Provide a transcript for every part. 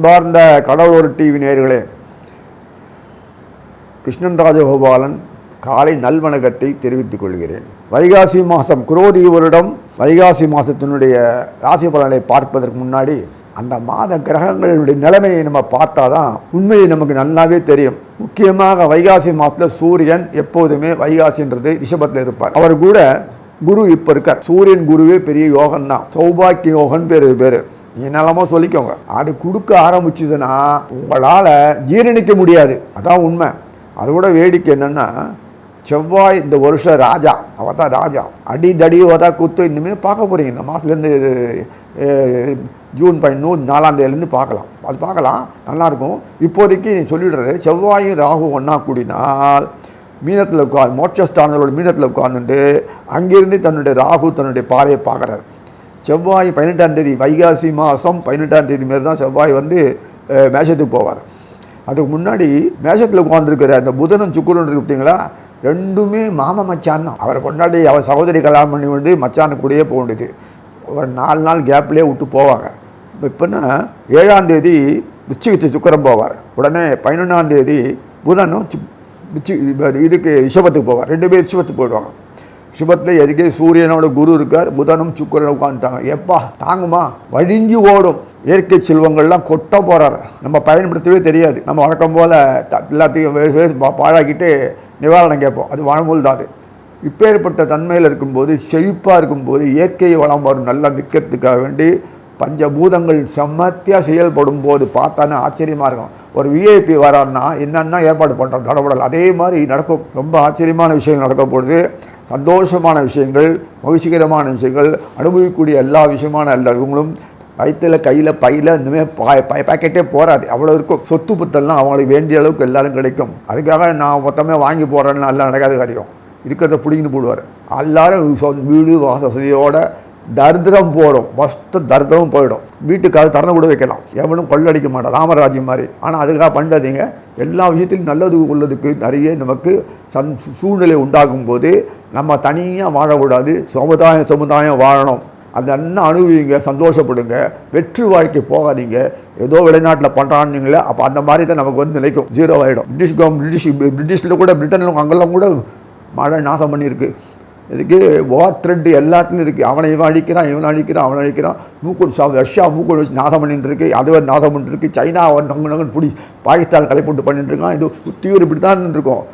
அன்பார்ந்த கடவுள் ஒரு டிவி நேயர்களே கிருஷ்ணன் ராஜகோபாலன் காலை நல்வணக்கத்தை தெரிவித்துக் கொள்கிறேன். வைகாசி மாதம் குரோதி வருடம் வைகாசி மாதத்தினுடைய ராசி பலனை பார்ப்பதற்கு முன்னாடி அந்த மாத கிரகங்களுடைய நிலைமையை நம்ம பார்த்தா தான் உண்மையை நமக்கு நல்லாவே தெரியும். முக்கியமாக வைகாசி மாதத்தில் சூரியன் எப்போதுமே வைகாசின்றது ரிஷபத்தில் இருப்பார். அவர் கூட குரு இப்போ இருக்கார். சூரியன் குருவே பெரிய யோகன் தான் சௌபாக்கிய யோகன் பேர் பேர். என்னெல்லாமோ சொல்லிக்கோங்க. அது கொடுக்க ஆரம்பிச்சதுன்னா உங்களால் ஜீரணிக்க முடியாது. அதான் உண்மை. அதோட வேடிக்கை என்னென்னா செவ்வாய் இந்த வருஷம் ராஜா அவர் தான் ராஜா. அடி தடி ஓதா குத்து இனிமேல் பார்க்க போகிறீங்க இந்த மாதத்துலேருந்து ஜூன் பதினூறு நாலாந்தேதிலேருந்து பார்க்கலாம். அது பார்க்கலாம். நல்லாயிருக்கும் இப்போதைக்கு சொல்லிடுறது செவ்வாயும் ராகு ஒன்றா கூடினால் மீனத்தில் உட்கார் மோட்சஸ்தானத்தோட மீனத்தில் உட்கார்ந்துட்டு அங்கேருந்து தன்னுடைய ராகு தன்னுடைய பாறையை பார்க்குறாரு. செவ்வாய் பதினெட்டாம் தேதி வைகாசி மாதம் பதினெட்டாம் தேதி மாரி தான் செவ்வாய் வந்து மேஷத்துக்கு போவார். அதுக்கு முன்னாடி மேஷத்தில் உட்காந்துருக்கிற அந்த புதனும் சுக்குரன் இருக்கு பார்த்தீங்களா? ரெண்டுமே மாம மச்சான் தான். அவரை கொண்டாடி அவர் சகோதரி கல்யாணம் பண்ணி வந்து மச்சானு கூடயே போக வேண்டியது. ஒரு நாலு நாள் கேப்லேயே விட்டு போவாங்க. இப்போன்னா ஏழாம் தேதி விச்சிகத்து சுக்கரம் போவார். உடனே பதினொன்றாம் தேதி புதனும் சு- விச்சி இதுக்கு ரிஷபத்துக்கு போவார். ரெண்டு பேர் ரிஷபத்துக்கு போயிடுவாங்க. சிவத்தில் எதுக்கே சூரியனோட குரு இருக்கார் புதனும் சுக்கரனும் உட்காந்துட்டாங்க எப்பா தாங்குமா? வழிஞ்சி ஓடும். இயற்கை செல்வங்கள்லாம் கொட்ட போகிறார் நம்ம பயன்படுத்தவே தெரியாது. நம்ம வழக்கம் போல் எல்லாத்தையும் பாழாக்கிட்டு நிவாரணம் கேட்போம். அது வாழ்மூல் தான் அது. இப்பேற்பட்ட தன்மையில் இருக்கும்போது செழிப்பாக இருக்கும்போது இயற்கை வளம் வரும் நல்லா நிற்கிறதுக்காக வேண்டி பஞ்சபூதங்கள் செம்மத்தியாக செயல்படும் போது பார்த்தானே ஆச்சரியமாக இருக்கும். ஒரு விஐபி வரான்னா என்னென்ன ஏற்பாடு பண்ணுறோம் தடபடல். அதே மாதிரி நடக்கும். ரொம்ப ஆச்சரியமான விஷயங்கள் நடக்க பொழுது சந்தோஷமான விஷயங்கள் மகிழ்ச்சிகரமான விஷயங்கள் அனுபவிக்கக்கூடிய எல்லா விஷயமான எல்லா இவங்களும் வயிற்றில் கையில் பையில் இனிமேல் பா பாக்கெட்டே போகாது அவ்வளோ இருக்கும். சொத்து புத்தெல்லாம் அவங்களுக்கு வேண்டிய அளவுக்கு எல்லாரும் கிடைக்கும். அதுக்காக நான் மொத்தமே வாங்கி போடுறேன்னு எல்லாம் நடக்காத காரியம். இருக்கிறத பிடிங்கிட்டு போடுவார். எல்லாரும் வீடு வீடு வசதியோடு தரித்திரம் போடும் ஃபஸ்ட்டு தரித்திரம் போயிடும். வீட்டுக்காக திறந்து கூட வைக்கலாம். எவனும் கொள்ளடிக்க மாட்டான். ராமராஜ்யம் மாதிரி. ஆனால் அதுக்காக பண்ணாதீங்க எல்லா விஷயத்திலும் நல்லது உள்ளதுக்கு நிறைய நமக்கு சன் சூழ்நிலை உண்டாகும் போது நம்ம தனியாக வாழக்கூடாது. சமுதாயம் சமுதாயம் வாழணும். அந்த அண்ணன் அனுபவிங்க சந்தோஷப்படுங்க. வெற்றி வாழ்க்கை போகாதீங்க. ஏதோ வெளிநாட்டில் பண்ணுறான்னீங்களே அப்போ அந்த மாதிரி தான் நமக்கு வந்து நிலைக்கும். ஜீரோ ஆகிடும் பிரிட்டிஷ் கவர்மெண்ட் பிரிட்டிஷ் பிரிட்டிஷில் கூட பிரிட்டனில் அங்கெல்லாம் கூட மழை நாசம் பண்ணியிருக்கு. இதுக்கு வார் த்ரெட் எல்லாத்துலையும் இருக்குது அவனை இவன் அழிக்கிறான் இவன் அழிக்கிறான் அவன் அழிக்கிறான். மூக்கூர் சா ரஷ்யா மூக்கூர் வச்சு நாசம் பண்ணிட்டு இருக்கு. அது ஒரு நாசம் பண்ணிட்டு இருக்கு. சைனா அவன் நங்கு நங்கன்னு பிடி பாகிஸ்தான் கலை போட்டு பண்ணிட்டு இருக்கான். இது சுற்றியூர் இப்படி தான் இருக்கும்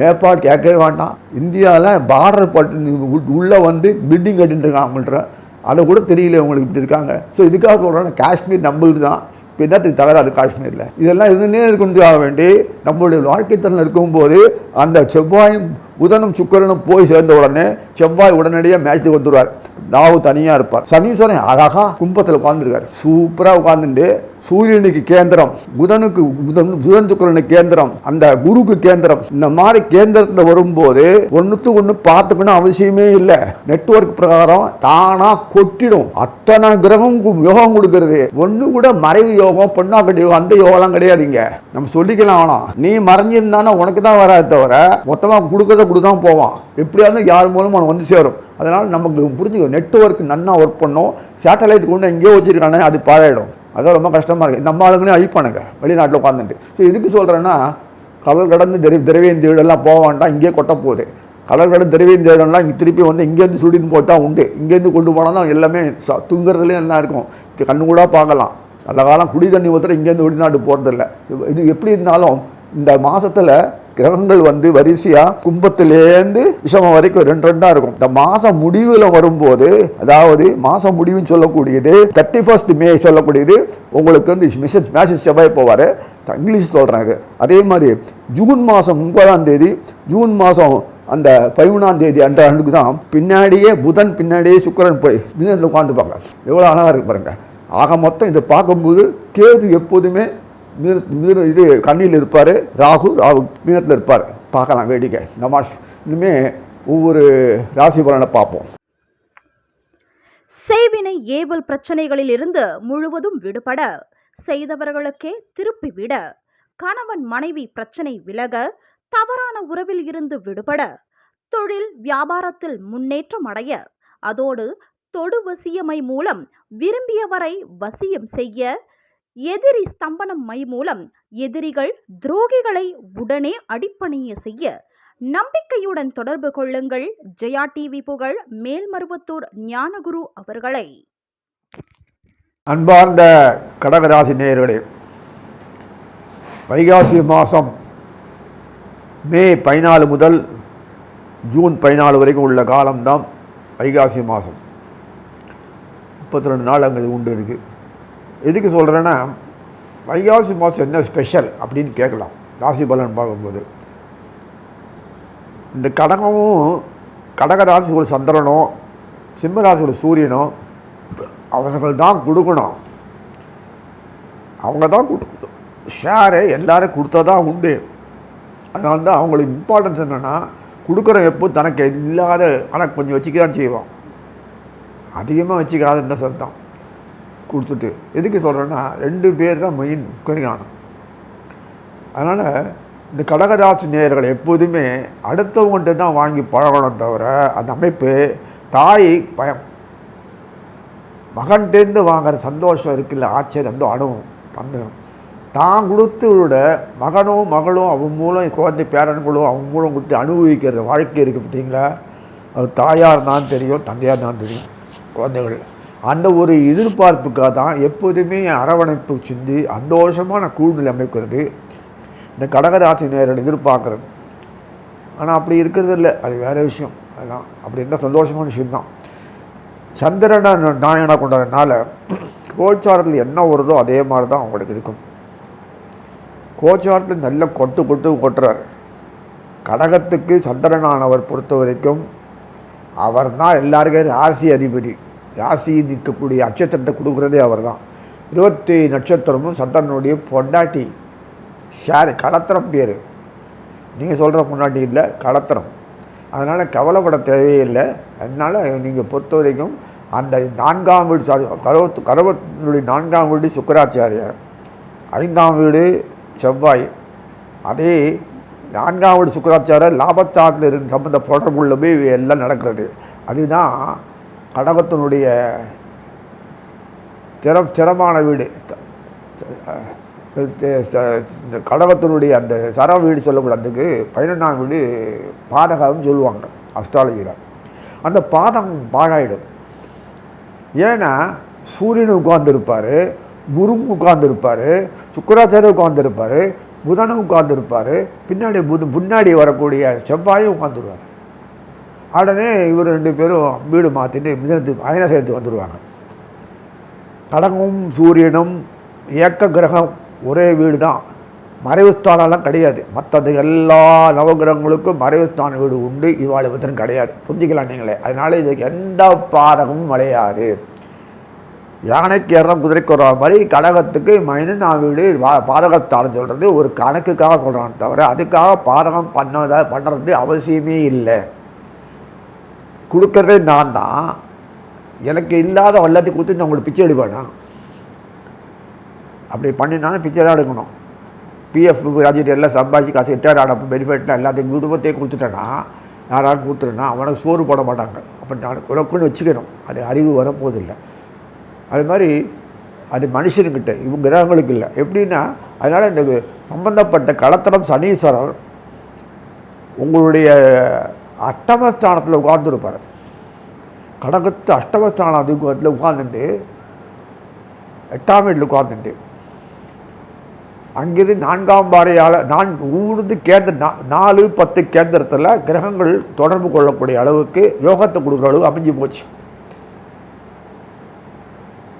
நேபாள் கேட்கவே வேண்டாம் இந்தியாவில் பார்டர் பட்டு உள்ளே வந்து பில்டிங் கட்டின்னு இருக்கான் அவங்கள்ட்ட. அதை கூட தெரியல உங்களுக்கு இப்படி இருக்காங்க. ஸோ இதுக்காக சொல்கிறேன் காஷ்மீர் நம்மளுது தான். இப்போ என்னத்துக்கு தகராறு காஷ்மீரில் இதெல்லாம் இருந்துனே கொண்டு ஆக வேண்டி நம்மளுடைய வாழ்க்கை திறன் இருக்கும்போது அந்த செவ்வாயும் புதனும் சுக்கரனும் போய் சேர்ந்த உடனே செவ்வாய் உடனடியாக மேட்ச்சுக்கு வந்துடுவார் நாவு தனியாக இருப்பார். சனீஸ்வரன் அழகாக கும்பத்தில் உட்காந்துருக்கார் சூப்பராக உட்காந்துட்டு சூரியனுக்கு கேந்திரம் புதனுக்கு புதன் புதன் சுக்கரனுக்கு கேந்திரம் அந்த குருக்கு கேந்திரம். இந்த மாதிரி கேந்திரத்தில் வரும்போது ஒன்றுத்து ஒன்று பார்த்துக்கணும் அவசியமே இல்லை. நெட்வொர்க் பிரகாரம் தானாக கொட்டிடும். அத்தனை கிரகம் கு- யோகம் கொடுக்கறது. ஒன்று கூட மறைவு யோகம் பொண்ணாக்கட்டி யோகம் அந்த யோகம்லாம் கிடையாதுங்க நம்ம சொல்லிக்கலாம் வேணாம் நீ மறைஞ்சிருந்தானா உனக்கு தான் வராது தவிர மொத்தமாக கொடுக்கறத கொடுத்தான் போவான். எப்படியாவது யார் மூலமும் அவன் வந்து சேரும். அதனால் நமக்கு புரிஞ்சுக்கோ நெட்ஒர்க் நன்னா ஒர்க் பண்ணும். சேட்டலைட் கொண்டு எங்கேயோ வச்சுருக்கானே அது பாழாயிடும். அதான் ரொம்ப கஷ்டமாக இருக்குது நம்ம ஆளுங்களே அழிப்பானுங்க. வெளிநாட்டில் உட்காந்துட்டு ஸோ இதுக்கு சொல்கிறேன்னா கடல் கடந்து திர திரவியந்தீடெல்லாம் போக வேண்டாம் இங்கேயே கொட்ட போகுது. கடல் கடந்து திரவியந்தீடெல்லாம் இங்கே திருப்பி வந்து இங்கேருந்து சுடின்னு போட்டால் உண்டு. இங்கேருந்து கொண்டு போனால் தான் எல்லாமே ச- தூங்குறதுலேயும் நல்லா இருக்கும். கண்ணு கூட பார்க்கலாம். நல்ல காலம் குடி தண்ணி ஊற்றுற இங்கேருந்து வெளிநாட்டு போகிறதில்ல இது எப்படி இருந்தாலும் இந்த மாதத்தில் கிரகங்கள் வந்து வரிசையாக கும்பத்திலேருந்து விஷமம் வரைக்கும் ரெண்டு ரெண்டாக இருக்கும். இந்த மாதம் முடிவில் வரும்போது அதாவது மாதம் முடிவுன்னு சொல்லக்கூடியது தேர்ட்டி ஃபர்ஸ்ட் மே சொல்லக்கூடியது உங்களுக்கு வந்து மிஷன் மேசேஜ் செவ்வாய் போவார். இங்கிலீஷ் சொல்கிறாங்க அதே. மாதிரி ஜூன் மாதம் ஒன்பதாம் தேதி ஜூன் மாதம் அந்த பதிமூணாம் தேதி அன்ற ஆண்டுக்கு தான் பின்னாடியே புதன் பின்னாடியே சுக்கிரன் போய் மீனத்தில் உட்காந்துப்பாங்க எவ்வளோ அழகாக இருக்கு பாருங்க. ஆக மொத்தம் இதை பார்க்கும்போது கேது எப்போதுமே மீன மீன இது கண்ணியில் இருப்பார் ராகு ராகு மீனத்தில் இருப்பார். பார்க்கலாம் வேடிக்கை. நமாஷ் இனிமே ஒவ்வொரு ராசி பலனை பார்ப்போம். செய்வினை ஏவல் பிரச்சனைகளில் இருந்து முழுவதும் விடுபட செய்தவர்களுக்கே திருப்பி விட கணவன் மனைவி பிரச்சனை விலக தவறான உறவில் இருந்து விடுபட தொழில் வியாபாரத்தில் முன்னேற்றம் அடைய அதோடு தொடு வசியமை மூலம் விரும்பியவரை வசியம் செய்ய எதிரி ஸ்தம்பனம் மை மூலம் எதிரிகள் துரோகிகளை உடனே அடிப்பணிய செய்ய நம்பிக்கையுடன் தொடர்பு கொள்ளுங்கள். ஜெயா டிவி புகழ் மேல்மருவத்தூர் ஞானகுரு அவர்களை. அன்பார்ந்த கடகராசி நேயர்களே வைகாசி மாதம் மே பதினாலு முதல் ஜூன் பதினாலு வரைக்கும் உள்ள காலம்தான் வைகாசி மாதம் முப்பத்தி ரெண்டு நாள் அங்கே உண்டு இருக்குது எதுக்கு சொல்கிறேன்னா வைகாசி மாதம் என்ன ஸ்பெஷல் அப்படின்னு கேட்கலாம். ராசி பலன் பார்க்கும்போது. இந்த கடகமும் கடகராசி ஒரு சந்திரனோ சிம்மராசி ஒரு சூரியனோ அவர்கள் தான் கொடுக்கணும். அவங்க தான் கொடுக்கணும் ஷேரு எல்லோரும் கொடுத்தா தான் உண்டு. அதனால தான் அவங்களுக்கு இம்பார்ட்டன்ஸ் என்னென்னா கொடுக்குற எப்போ தனக்கு இல்லாத ஆனால் கொஞ்சம் வச்சுக்க தான் செய்வோம் அதிகமாக வச்சுக்காத இந்த சொல் கொடுத்துட்டு எதுக்கு சொல்கிறேன்னா ரெண்டு பேர் தான் மெயின் முக்கியம் அதனால் இந்த கடகராசி நேயர்கள் எப்போதுமே அடுத்தவங்கள்ட்ட தான் வாங்கி பழகணும் தவிர அந்த அமைப்பு தாய் பயம். மகன்கிட்டேருந்து வாங்குற சந்தோஷம் இருக்குல்ல ஆச்சரியம் அந்த அனுபவம் அந்த தான் கொடுத்து விட மகனும் மகளும் அவன் மூலம் குழந்தை பேரன்களும் அவன் மூலம் கொடுத்து அனுபவிக்கிற வாழ்க்கை இருக்குது பார்த்தீங்களா? அது தாயார் தான் தெரியும் தந்தையார் தான் தெரியும் குழந்தைகள் அந்த ஒரு எதிர்பார்ப்புக்காக தான் எப்போதுமே அரவணைப்பு சிந்தி சந்தோஷமான கூழ்நிலை அமைக்கிறது. இந்த கடகராசி நேரில் எதிர்பார்க்குறது. ஆனால் அப்படி இருக்கிறது இல்லை. அது வேறு விஷயம். அதெல்லாம் அப்படி இருந்தால் சந்தோஷமான விஷயம்தான். சந்திரனை நாயனாக கொண்டதுனால கோச்சாரத்தில் என்ன வருதோ அதே மாதிரி தான் அவங்களுக்கு இருக்கும். கோச்சாரத்தில் நல்ல கொட்டு கொட்டு கொட்டுறார். கடகத்துக்கு சந்திரனானவர் பொறுத்த வரைக்கும் அவர் தான் எல்லாருக்கும் ராசி அதிபதி. ராசி நிற்கக்கூடிய நட்சத்திரத்தை கொடுக்குறதே அவர் தான் இருபத்தி நட்சத்திரமும் சந்திரனுடைய பொண்டாட்டி. ஷேர் கடத்திரம் பேர். நீங்கள் சொல்கிற பொண்டாட்டி இல்லை கடத்திரம். அதனால் கவலைப்பட தேவையில்லை. அதனால் நீங்கள் பொறுத்த வரைக்கும் அந்த நான்காம் வீடு சாரி கரவத்து கரவத்தினுடைய நான்காம் வீடு சுக்கராச்சாரியார். ஐந்தாம் வீடு செவ்வாய். அதே நான்காம் வீடு சுக்கராச்சாரியர் லாபத்தாட்டில் இருந்து சம்மந்த தொடர்புள்ள போய் எல்லாம் நடக்கிறது. அதுதான் கடகத்தினுடைய திற திறமான வீடு. இந்த கடகத்தினுடைய அந்த சர வீடு சொல்லக்கூடாதுக்கு பதினொன்றாம் வீடு பாதகம்னு சொல்லுவாங்க அஸ்ட்ராலஜியில். அந்த பாதம் பாழாயிடும். ஏன்னா சூரியன் உட்கார்ந்துருப்பார் குரு உட்கார்ந்துருப்பார் சுக்கராச்சாரியர் உட்கார்ந்துருப்பார் புதனும் உட்கார்ந்துருப்பார் பின்னாடி புது முன்னாடி வரக்கூடிய செவ்வாயும் உட்காந்துருவார் உடனே இவர் ரெண்டு பேரும் வீடு மாற்றிட்டு மிதனத்து அயன சேர்த்து வந்துடுவாங்க தடங்கும் சூரியனும் இயக்க கிரகம் ஒரே வீடு தான் மறைவுஸ்தானெல்லாம் கிடையாது. மற்றது எல்லா நவகிரகங்களுக்கும் மறைவுஸ்தான வீடு உண்டு. இவாள் பத்திரம் கிடையாது. புரிஞ்சிக்கலாம் நீங்களே. அதனால் இதுக்கு எந்த பாதகமும் விளையாது. யானைக்கு இறம் குதிரைக்கு வர மாதிரி கடகத்துக்கு மைனன் வீடு வா- சொல்கிறது ஒரு கணக்குக்காக சொல்கிறான் தவிர அதுக்காக பாதகம் பண்ணத பண்ணுறது அவசியமே இல்லை. கொடுக்கறதே நான் தான் எனக்கு இல்லாத வல்லத்தை கொடுத்து நான் உங்களுக்கு பிச்சை எடுப்பேனா? அப்படி பண்ணினாலும் பிச்சை தான் எடுக்கணும் பிஎஃப் ராஜ்யத்தை எல்லாம் சம்பாதிச்சு காசு ரிட்டையர் ஆனப்போ பெனிஃபிட்லாம் எல்லாத்தையும் குடும்பத்தையே கொடுத்துட்டேன்னா யாராலும் கொடுத்துட்டேன்னா அவனுக்கு சோறு போட மாட்டாங்க. அப்போ நான் உனக்குன்னு வச்சுக்கணும். அது அறிவு வரப்போதில்லை. அது மாதிரி அது மனுஷனுக்கிட்ட இவங்க கிரகங்களுக்கு இல்லை. எப்படின்னா அதனால் இந்த சம்பந்தப்பட்ட கலத்தனம் சனீஸ்வரர் உங்களுடைய அஷ்டமஸ்தானத்தில் உட்கார்ந்துருப்பார். கடகத்து அஷ்டமஸ்தான அதிபத்தில் உட்கார்ந்துட்டு எட்டாம் வீட்டில் உட்கார்ந்துட்டு அங்கிருந்து நான்காம் பாறையால் நான் ஊர்ந்து கேந்திர நாலு பத்து கேந்திரத்தில் கிரகங்கள் தொடர்பு கொள்ளக்கூடிய அளவுக்கு யோகத்தை கொடுக்குற அளவுக்கு அமைஞ்சு போச்சு.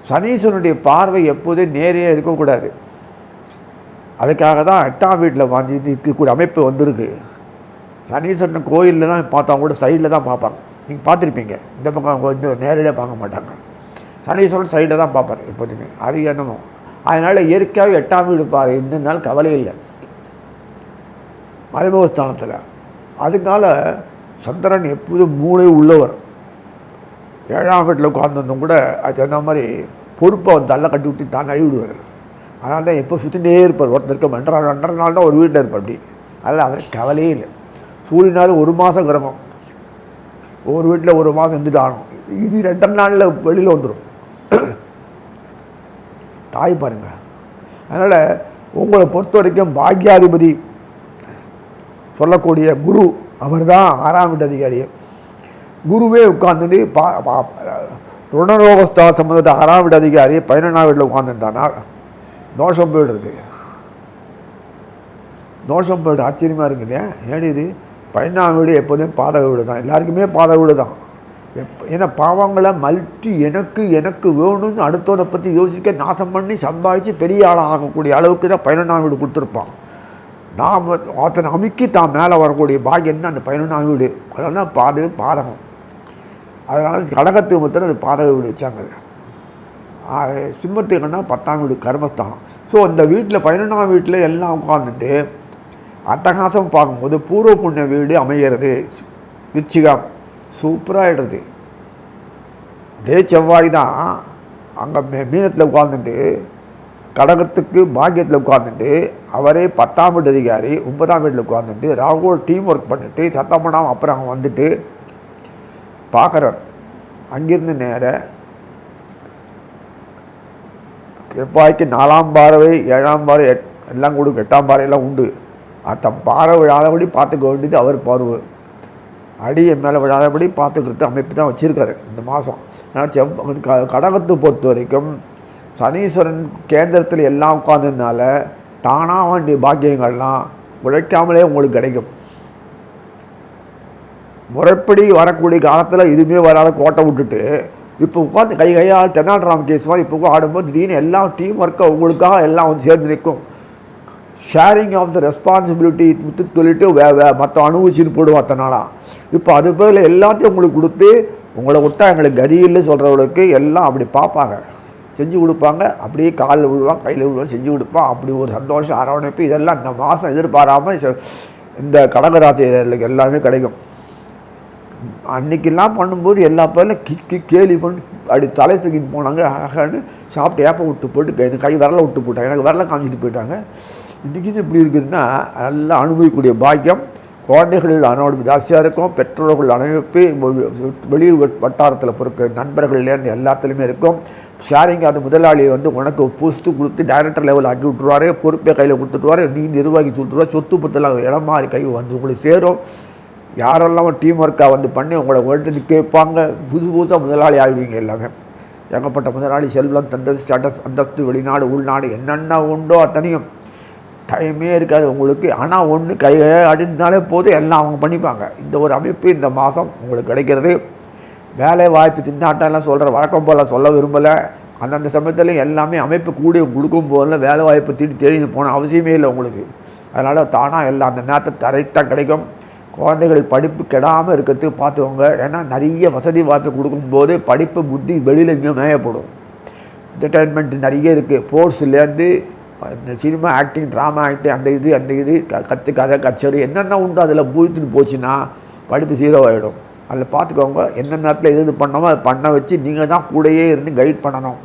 சனீஸ்வரனுடைய பார்வை எப்போதும் நேரே இருக்கக்கூடாது. அதுக்காக தான் எட்டாம் வீட்டில் வாங்கி இருக்கக்கூடிய அமைப்பு வந்திருக்கு. சனீஸ்வரன் கோயிலில் தான் பார்த்தா கூட சைடில் தான் பார்ப்பாங்க. நீங்கள் பார்த்துருப்பீங்க. இந்த பக்கம் கொஞ்சம் நேரடியாக பார்க்க மாட்டாங்க. சனீஸ்வரன் சைடில் தான் பார்ப்பார் எப்போதுமே. அது என்னமோ. அதனால் இயற்கையாகவே எட்டாம் வீடு பாரு இருந்ததுனால கவலை இல்லை. மறைமுகஸ்தானத்தில். அதனால சந்திரன் எப்போதும் மூளை உள்ளவர். ஏழாம் வீட்டில் உட்கார்ந்துருந்தும் கூட அது சொன்ன மாதிரி பொறுப்பை வந்து தள்ள கட்டி விட்டு தான் அழிவிடுவார் விடுவார். அதனால தான் எப்போ சுற்றினே இருப்பார். ஒருத்தருக்கு இருக்க ரெண்டரை நாள் தான் ஒரு வீட்டில் இருப்பார் அப்படி. அதில் அவருக்கு கவலையே இல்லை. சூரியனால் ஒரு மாதம் கிரமம் ஒரு வீட்டில் ஒரு மாதம் இருந்துட்டு ஆகணும். இது ரெண்டரை நாளில் வெளியில் வந்துடும் தாய் பாருங்கள் அதனால் உங்களை பொறுத்த வரைக்கும் பாக்யாதிபதி சொல்லக்கூடிய குரு அவர் தான் ஆறாம் வீட்டு அதிகாரி. குருவே உட்கார்ந்து பா பா ருணரோகஸ்தா சம்மந்தப்பட்ட ஆறாம் வீட்டு அதிகாரி பதினொன்றாம் வீட்டில் உட்காந்துருந்தானா தோஷம் போயிடுறது தோஷம் போயிடு ஆச்சரியமாக இருக்குது ஏன் இது? பதினாம் வீடு எப்போதும் பாதக வீடு தான். எல்லாருக்குமே பாதக வீடு தான். எப்போ ஏன்னா பாவங்களை மல்டி எனக்கு எனக்கு வேணும்னு அடுத்தவனை பற்றி யோசிக்க நாசம் பண்ணி சம்பாதிச்சு பெரிய ஆளாக ஆகக்கூடிய அளவுக்கு தான் பதினொன்றாம் வீடு கொடுத்துருப்பான். நாம் ஒருத்தனை அமுக்கி தான் மேலே வரக்கூடிய பாக்கியம் தான் அந்த பதினொன்றாம் வீடு அதெல்லாம் பாது பாதகம். அதனால் கடகத்துக்கு மொத்தம் அது பாதக வீடு வச்சாங்க சிம்மத்துக்குன்னா பத்தாம் வீடு கர்மஸ்தானம். ஸோ அந்த வீட்டில் பதினொன்றாம் வீட்டில் எல்லாம் உட்காந்துட்டு அட்டகாசம் பார்க்கும்போது பூர்வ புண்ணிய வீடு அமைகிறது விச்சிகம் சூப்பராகிடுது அதே செவ்வாய் தான். அங்கே மீ மீனத்தில் உட்கார்ந்துட்டு கடகத்துக்கு பாக்கியத்தில் உட்கார்ந்துட்டு அவரே பத்தாம் வீட்டு அதிகாரி ஒன்பதாம் வீட்டில் உட்கார்ந்துட்டு ராகுல் டீம் ஒர்க் பண்ணிவிட்டு சத்தம் பண்ணாமல் அப்புறம் அங்கே வந்துட்டு பார்க்குறார். அங்கிருந்து நேர செவ்வாய்க்கு நாலாம் பார்வை ஏழாம் பார்வை எல்லாம் கூட எட்டாம் பார்வையெல்லாம் உண்டு. அத்த பாறை விழாதபடி பார்த்துக்க வேண்டியது அவர் பார்வை. அடியை மேலே விழாதபடி பார்த்துக்கிறது அமைப்பு தான் வச்சுருக்காரு இந்த மாதம். ஆனால் செவ் க கடகத்தை பொறுத்த வரைக்கும் சனீஸ்வரன் கேந்திரத்தில் எல்லாம் உட்கார்ந்ததுனால தானாக வேண்டிய பாக்கியங்கள்லாம் உழைக்காமலே உங்களுக்கு கிடைக்கும். முறைப்படி வரக்கூடிய காலத்தில் இதுவுமே வராத கோட்டை விட்டுட்டு இப்போ உட்காந்து கை கையால் தென்னாடுராம கேஸ் மாதிரி இப்போ ஆடும்போது திடீர்னு எல்லாம் டீம் ஒர்க்கை உங்களுக்காக எல்லாம் வந்து சேர்ந்து நிற்கும். ஷேரிங் ஆஃப் த ரெஸ்பான்சிபிலிட்டி முத்து சொல்லிட்டு வே வே மற்ற அனுபவிச்சுன்னு போடுவோம் அத்தனாலாம் நாளாக இப்போ அது பேரில் எல்லாத்தையும் உங்களுக்கு கொடுத்து உங்களை விட்டா எங்களுக்கு கதியில்லை சொல்கிறவங்களுக்கு எல்லாம் அப்படி பார்ப்பாங்க. செஞ்சு கொடுப்பாங்க அப்படியே காலில் விழுவான் கையில் விழுவான் செஞ்சு கொடுப்பான். அப்படி ஒரு சந்தோஷம் அரவணைப்பு இதெல்லாம் இந்த மாதம் எதிர்பாராமல் இந்த கடகராசிரியர்களுக்கு எல்லாமே கிடைக்கும். அன்றைக்கெல்லாம் பண்ணும்போது எல்லா பேரில் கிக்கி கேலி பண்ணி அப்படி தலை தூக்கிட்டு போனாங்க ஆகான்னு சாப்பிட்டு ஏப்ப விட்டு போட்டு கை கை விரல விட்டு போட்டாங்க. எனக்கு விரல காமிச்சிட்டு போயிட்டாங்க. இன்றைக்கி இது எப்படி இருக்குதுன்னா நல்லா அனுபவிக்கக்கூடிய பாக்கியம். குழந்தைகள் அனுபவம் ஜாஸ்தியாக இருக்கும். பெற்றோர்கள் அனுபவிப்பு வெளி வட்டாரத்தில் பொறுக்க நண்பர்கள்லேருந்து எல்லாத்துலேயுமே இருக்கும். ஷேரிங் அது முதலாளி வந்து உனக்கு போஸ்ட்டு கொடுத்து டைரக்டர் லெவல் ஆக்கி விட்டுருவாரு பொறுப்பை கையில் கொடுத்துட்டுவாரு நீ நிர்வாகி சொல்லிட்டுருவா சொத்து பத்தெல்லாம் இடம் மாறி கை வந்து உங்களுக்கு சேரும். யாரெல்லாம் டீம் ஒர்க்காக வந்து பண்ணி உங்களை உடனே கேட்பாங்க புது புதுசாக முதலாளி ஆகிடுவீங்க எல்லாமே. ஏகப்பட்ட முதலாளி செல்வம் தந்தது ஸ்டேட்டஸ் அந்தஸ்து வெளிநாடு உள்நாடு என்னென்ன உண்டோ அத்தனையும். டைமே இருக்காது உங்களுக்கு. ஆனால் ஒன்று கை அடிந்தாலே போதும். எல்லாம் அவங்க பண்ணிப்பாங்க. இந்த ஒரு அமைப்பு இந்த மாதம் உங்களுக்கு கிடைக்கிறது. வேலை வாய்ப்பு திண்டாட்டம் எல்லாம் சொல்கிற வழக்கம் போல் சொல்ல விரும்பலை. அந்தந்த சமயத்தில் எல்லாமே அமைப்பு கூடி கொடுக்கும் போதெல்லாம் வேலை வாய்ப்பு தேடி தேடி போன அவசியமே இல்லை உங்களுக்கு. அதனால் தானாக எல்லாம் அந்த நேரத்தை கரெக்டாக கிடைக்கும். குழந்தைகள் படிப்பு கெடாமல் இருக்கிறதுக்கு பார்த்துக்கோங்க. ஏன்னா நிறைய வசதி வாய்ப்பு கொடுக்கும்போது படிப்பு புத்தி வெளியில் எங்கேயும் மேயப்படும். என்டர்டைன்மெண்ட் நிறைய இருக்குது ஸ்போர்ட்ஸ்லேருந்து சினிமா ஆக்டிங் ட்ராமா ஆக்டிங் அந்த இது அந்த இது க கற்று கதை கச்சேரி என்னென்ன உண்டோ அதில் பூத்துன்னு போச்சுன்னா படிப்பு ஜீரோ ஆகிடும் அதில் பார்த்துக்கோங்க எந்த நேரத்தில் எது இது பண்ணோமோ அதை பண்ண வச்சு நீங்கள் தான் கூடயே இருந்து கைட் பண்ணணும்.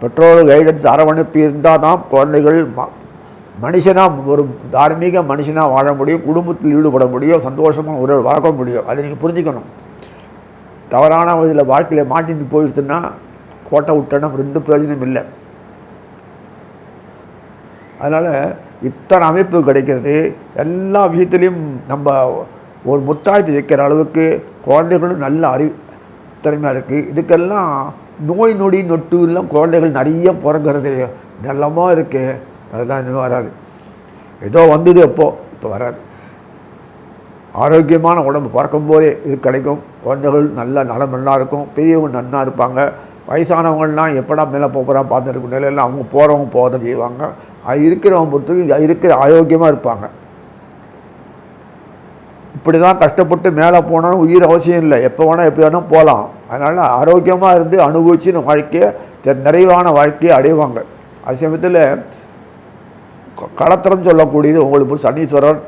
பெற்றோர் கைடன்ஸ் அரவணைப்பு இருந்தால் தான் குழந்தைகள் ம மனுஷனாக ஒரு தார்மீக மனுஷனாக வாழ முடியும் குடும்பத்தில் ஈடுபட முடியும் சந்தோஷமாக ஒரு வளர்க்க முடியும். அதை நீங்கள் புரிஞ்சுக்கணும். தவறான இதில் வாழ்க்கையில் மாட்டிட்டு போயிடுச்சுன்னா கோட்டை விட்டோன்னா ரெண்டு பிரயோஜனம் இல்லை. அதனால் இத்தனை அமைப்பு கிடைக்கிறது. எல்லா விஷயத்துலேயும் நம்ம ஒரு முத்தாய்ப்பு வைக்கிற அளவுக்கு குழந்தைகளும் நல்ல அறிவு திறமையாக இருக்குது இதுக்கெல்லாம் நோய் நொடி நொட்டு எல்லாம் குழந்தைகள் நிறைய பிறங்கிறது நல்லமாக இருக்குது அதெல்லாம் இன்னும் வராது. ஏதோ வந்தது அப்போது இப்போ வராது. ஆரோக்கியமான உடம்பு பிறக்கும்போதே இது கிடைக்கும். குழந்தைகள் நல்ல நலம் நல்லா இருக்கும். பெரியவங்க நல்லா இருப்பாங்க. வயசானவங்கள்லாம் எப்படா மேலே போகிறான் பார்த்துருக்க நிலையில் அவங்க போகிறவங்க போகிறத செய்வாங்க. இருக்கிறவங்க பொறுத்தவரைக்கும் இருக்கிற ஆரோக்கியமாக இருப்பாங்க. இப்படி தான் கஷ்டப்பட்டு மேலே போனாலும் உயிர் அவசியம் இல்லை. எப்போ வேணால் எப்படி வேணால் போகலாம். அதனால் ஆரோக்கியமாக இருந்து அனுபவிச்சு வாழ்க்கையை தெ- நிறைவான வாழ்க்கையை அடைவாங்க. அது சமயத்தில் க- களத்திரம் சொல்லக்கூடியது உங்களுக்கு சனீஸ்வரர்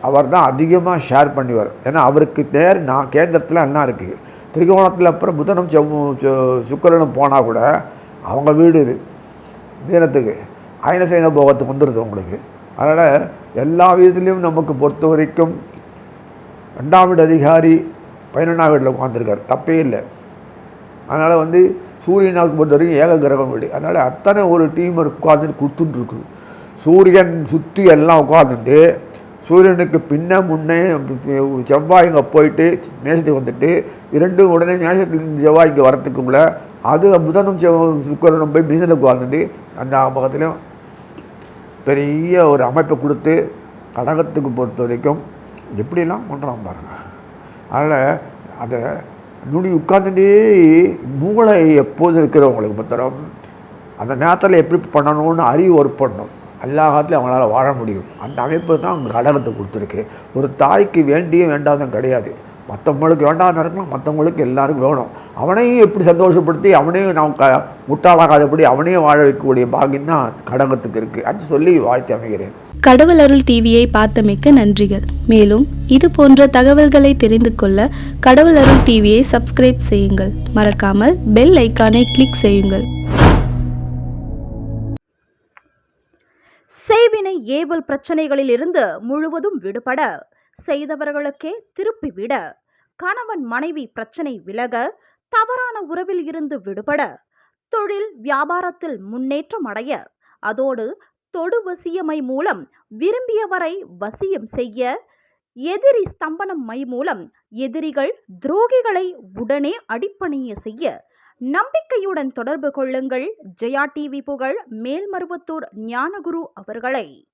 அவர் தான் அதிகமாக ஷேர் பண்ணிவார். ஏன்னா அவருக்கு நேர் நான் கேந்திரத்தில் எல்லாம் இருக்குது திரிகோணத்தில் அப்புறம் புதனும் செவ்வு சுக்கரனும் போனால் கூட அவங்க வீடு இது தீனத்துக்கு அயனசைன போகத்துக்கு வந்துடுது உங்களுக்கு. அதனால் எல்லா விதத்துலேயும் நமக்கு பொறுத்த வரைக்கும் ரெண்டாம் வீடு அதிகாரி பதினொன்றாம் வீட்டில் உட்காந்துருக்கார் தப்பே இல்லை. அதனால் வந்து சூரியனாக்கு பொறுத்த வரைக்கும் ஏக கிரகம் வீடு. அதனால் அத்தனை ஒரு டீம் உட்காந்துட்டு கொடுத்துட்டுருக்கு சூரியன் சுற்றி எல்லாம் உட்காந்துட்டு சூரியனுக்கு பின்ன முன்னே செவ்வாய் இங்கே போயிட்டு மேசத்துக்கு வந்துட்டு இரண்டும் உடனே மேசத்துலேருந்து செவ்வாய் இங்கே வரத்துக்குள்ள அது புதனும் செவ்வாய் சுக்கரனும் போய் மீனலுக்கு வாழ்ந்துட்டு அந்த பக்கத்துலேயும் பெரிய ஒரு அமைப்பை கொடுத்து கடகத்துக்கு பொறுத்த வரைக்கும் எப்படிலாம் பண்ணுறான் பாருங்க. அதனால் அதை நுனி உட்கார்ந்துட்டே மூளை எப்போதும் இருக்கிறவங்களுக்கு பத்திரம் அந்த நேரத்தில் எப்படி பண்ணணும்னு அறிவு ஒர்க் பண்ணணும் எல்லா காலத்துலையும் அவங்களால் வாழ முடியும். அந்த அமைப்பு தான் அவங்க கடகத்தை கொடுத்துருக்கு. ஒரு தாய்க்கு வேண்டிய வேண்டாதும் கிடையாது. மற்றவங்களுக்கு வேண்டாம் இருக்கலாம் மற்றவங்களுக்கு எல்லாருக்கும் வேணும். அவனையும் எப்படி சந்தோஷப்படுத்தி அவனையும் நாம் க முட்டாளாகாதபடி அவனையும் வாழ வைக்கக்கூடிய பாக்கியம் தான் கடகத்துக்கு இருக்குது அப்படின்னு சொல்லி வாழ்த்து அமைகிறேன். கடவுள் அருள் டிவியை பார்த்தமைக்க நன்றிகள். மேலும் இது போன்ற தகவல்களை தெரிந்து கொள்ள கடவுள் அருள் டிவியை சப்ஸ்கிரைப் செய்யுங்கள். மறக்காமல் பெல் ஐக்கானை கிளிக் செய்யுங்கள். தேவினை ஏவல் பிரச்சனைகளில் இருந்து முழுவதும் விடுபட செய்தவர்களுக்கே திருப்பி விட கணவன் மனைவி பிரச்சனை விலக தவறான உறவில் இருந்து விடுபட தொழில் வியாபாரத்தில் முன்னேற்றம் அடைய அதோடு தொடு வசியமை மூலம் விரும்பியவரை வசியம் செய்ய எதிரி ஸ்தம்பனம் மை மூலம் எதிரிகள் துரோகிகளை உடனே அடிப்பணிய செய்ய நம்பிக்கையுடன் தொடர்பு கொள்ளுங்கள். ஜெயா டிவி புகழ் மேல்மருவத்தூர் ஞானகுரு அவர்களை.